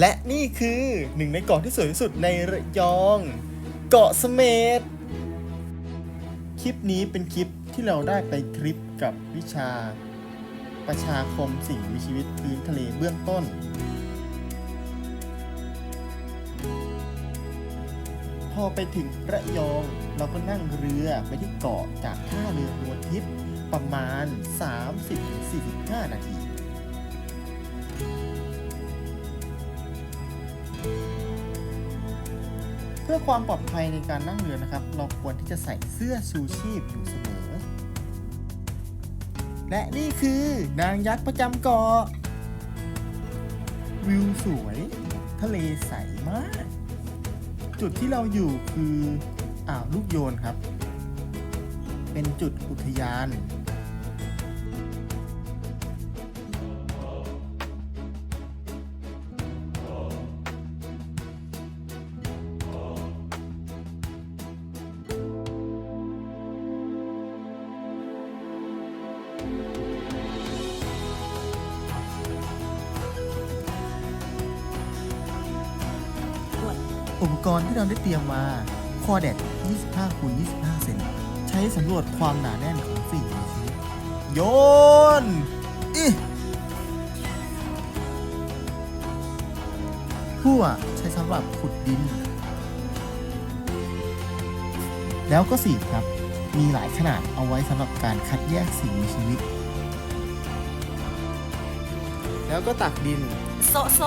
และนี่คือหนึ่งในเกาะที่สวยที่สุดในระยอง เกาะเสม็ดคลิปนี้เป็นคลิปที่เราได้ไปทริปกับวิชา ประชาคมสิ่งมีชีวิตพื้นทะเลเบื้องต้น พอไปถึงระยองเราก็นั่งเรือไปที่เกาะจากท่าเรือนวลทิพย์ประมาณ 30-45 นาที พื่อความปลอดภัยในการนั่งเรือนะครับ เราควรที่จะใส่เสื้อชูชีพอยู่เสมอ และนี่คือนางยักษ์ประจำเกาะ วิวสวย ทะเลใสมาก จุดที่เราอยู่คืออ่าวลูกโยนครับ เป็นจุดอุทยาน อุปกรณ์ที่เราได้เตรียมมาคอเด็ด25คูณ25 เซนใช้สำรวจความหนาแน่นของสิ่งมีชีวิตโยนอิพั่วใช้สำหรับขุดดิน แล้วก็สีครับ มีหลายขนาดเอาไว้สำหรับการคัดแยกสิ่งมีชีวิต แล้วก็ตักดิน โซโซ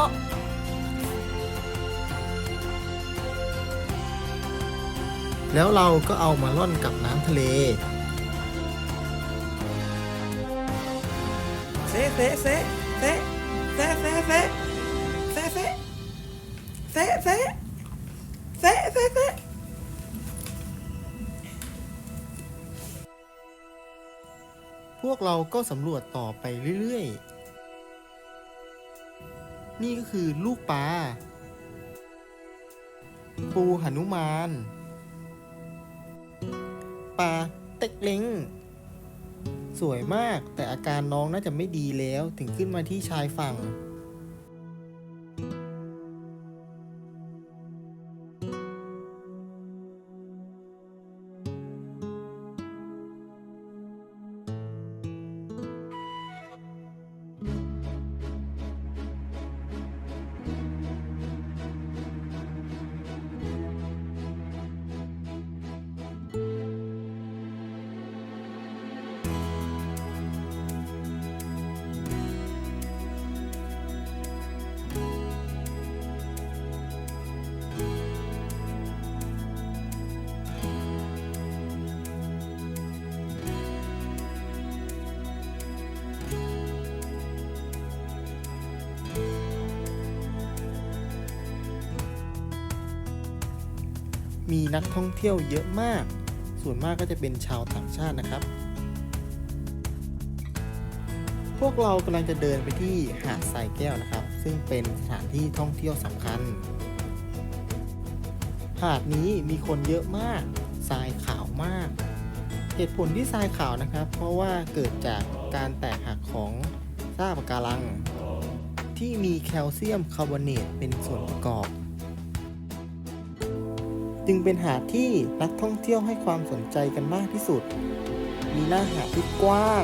แล้วเราก็เอามาล่อนกับน้ำทะเล เซะเซะเซะเซะเซะเซะเซะเซะเซะเซะเซะเซะเซะเซะพวกเราก็สำรวจต่อไปเรื่อยๆ นี่ก็คือลูกปลาปูหนุมาน ปลาเต็กเล้งสวยมากแต่อาการน้องน่าจะไม่ดีแล้วถึงขึ้นมาที่ชายฝั่ง มีนักท่องเที่ยวเยอะมาก ส่วนมากก็จะเป็นชาวต่างชาตินะครับ พวกเรากำลังจะเดินไปที่หาดทรายแก้วนะครับ ซึ่งเป็นสถานที่ท่องเที่ยวสำคัญ หาดนี้มีคนเยอะมาก ทรายขาวมาก เหตุผลที่ทรายขาวนะครับ เพราะว่าเกิดจากการแตกหักของซากปะการัง ที่มีแคลเซียมคาร์บอเนตเป็นส่วนประกอบ จึงเป็นหาดที่นักท่องเที่ยวให้ความสนใจกันมากที่สุด มีหน้าหาดที่กว้าง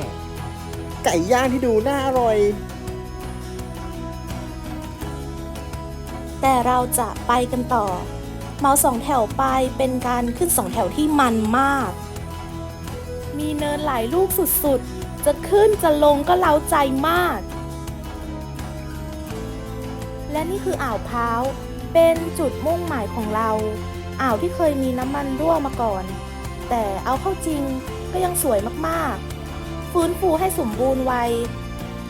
ไก่ย่างที่ดูน่าอร่อย แต่เราจะไปกันต่อ เมาสองแถวไปเป็นการขึ้นสองแถวที่มันมาก มีเนินหลายลูกสุดๆ จะขึ้นจะลงก็เล้าใจมาก และนี่คืออ่าวพร้าว เป็นจุดมุ่งหมายของเรา อ่าวที่เคยมีน้ำมันรั่วมาก่อน แต่เอาเข้าจริงก็ยังสวยมากๆ ฟื้นฟูให้สมบูรณ์ไว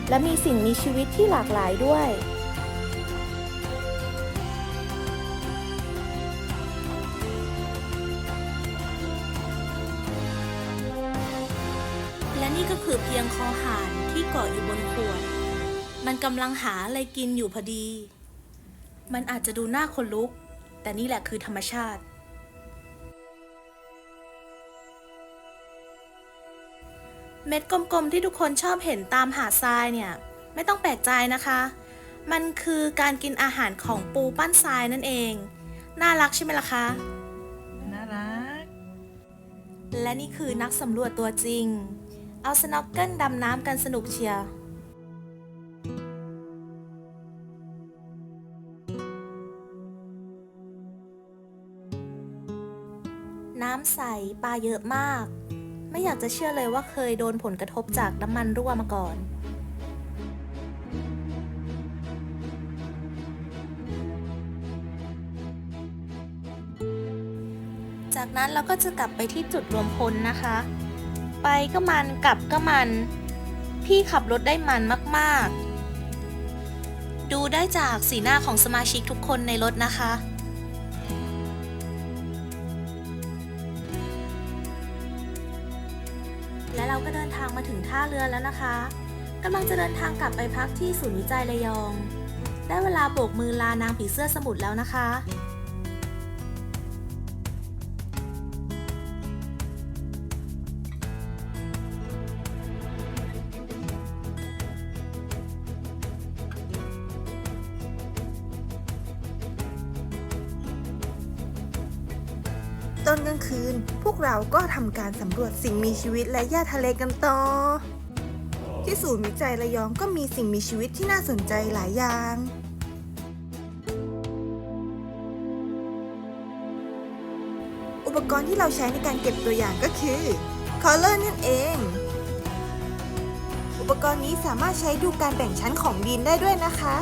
และมีสิ่งมีชีวิตที่หลากหลายด้วย และนี่ก็คือเพียงคอหานที่เกาะอยู่บนขวด มันกำลังหาอะไรกินอยู่พอดี มันอาจจะดูน่าขนลุก แต่นี่แหละคือธรรมชาติ เม็ดกลมๆที่ทุกคนชอบเห็นตามหาดทรายเนี่ย ไม่ต้องแปลกใจนะคะ มันคือการกินอาหารของปูปั้นทรายนั่นเอง น่ารักใช่ไหมล่ะคะ น่ารัก และนี่คือนักสำรวจตัวจริง เอาสน็อกเกิลดำน้ำกันสนุกเชียวำใสปลาเยอะมาก ไม่อยากจะเชื่อเลยว่าเคยโดนผลกระทบจากน้ำมันรั่วมาก่อน จากนั้นเราก็จะกลับไปที่จุดรวมพลนะคะ ไปก็มันกลับก็มัน พี่ขับรถได้มันมาก ๆ ดูได้จากสีหน้าของสมาชิกทุกคนในรถนะคะ ก็เดินทางมาถึงท่าเรือแล้วนะคะกำลังจะเดินทางกลับไปพักที่ศูนย์วิจัยระยอง ได้เวลาโบกมือลานางผีเสื้อสมุทรแล้วนะคะ ตอนกลางคืน พวกเราก็ทำการสำรวจสิ่งมีชีวิตและหญ้าทะเลกันต่อ ที่ศูนย์วิจัยระยองก็มีสิ่งมีชีวิตที่น่าสนใจหลายอย่าง อุปกรณ์ที่เราใช้ในการเก็บตัวอย่างก็คือ Color นั่นเอง อุปกรณ์นี้สามารถใช้ดูการแบ่งชั้นของดินได้ด้วยนะคะ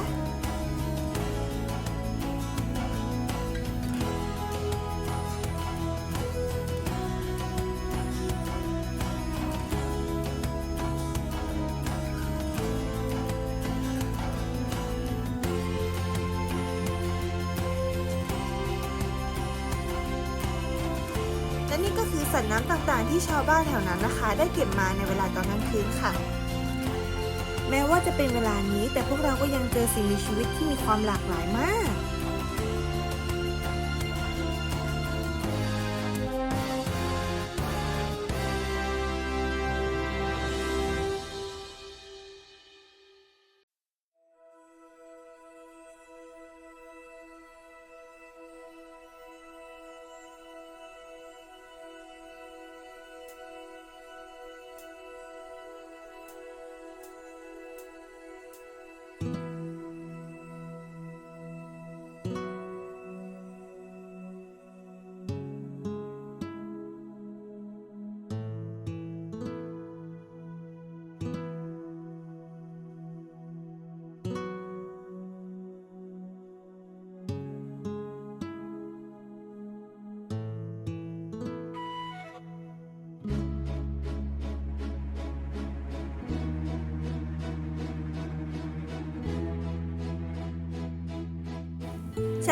นี่ก็คือสัตว์น้ำต่างๆ ที่ชาวบ้านแถวนั้นนะคะ ได้เก็บมาในเวลาตอนกลางคืนค่ะ แม้ว่าจะเป็นเวลานี้แต่พวกเราก็ยังเจอสิ่งมีชีวิตที่มีความหลากหลายมาก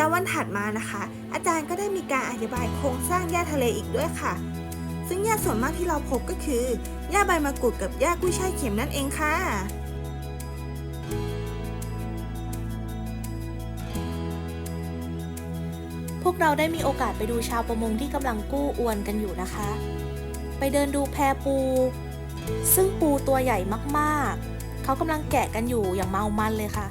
ช้าวันถัดมานะคะ อาจารย์ก็ได้มีการอธิบายโครงสร้างหญ้าทะเลอีกด้วยค่ะ ซึ่งหญ้าส่วนมากที่เราพบก็คือหญ้าใบมะกรูดกับหญ้ากุ้ยช่ายเข็มนั่นเองค่ะพวกเราได้มีโอกาสไปดูชาวประมงที่กำลังกู้อวนกันอยู่นะคะ ไปเดินดูแพปู ซึ่งปูตัวใหญ่มากๆ เขากำลังแกะกันอยู่อย่างเมามันเลยค่ะ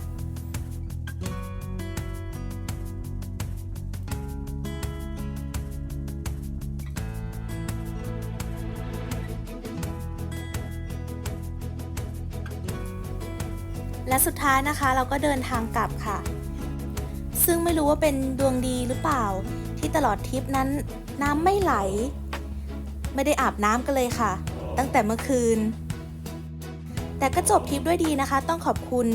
และสุดท้ายนะคะเราก็เดินทางกลับค่ะ ซึ่งไม่รู้ว่าเป็นดวงดีหรือเปล่า ที่ตลอดทริปนั้นน้ำไม่ไหล ไม่ได้อาบน้ำกันเลยค่ะ ตั้งแต่เมื่อคืน แต่ก็จบทริปด้วยดีนะคะ ต้องขอบคุณ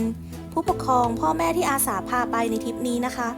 ผู้ปกครองพ่อแม่ที่อาสาพาไปในทริปนี้นะคะ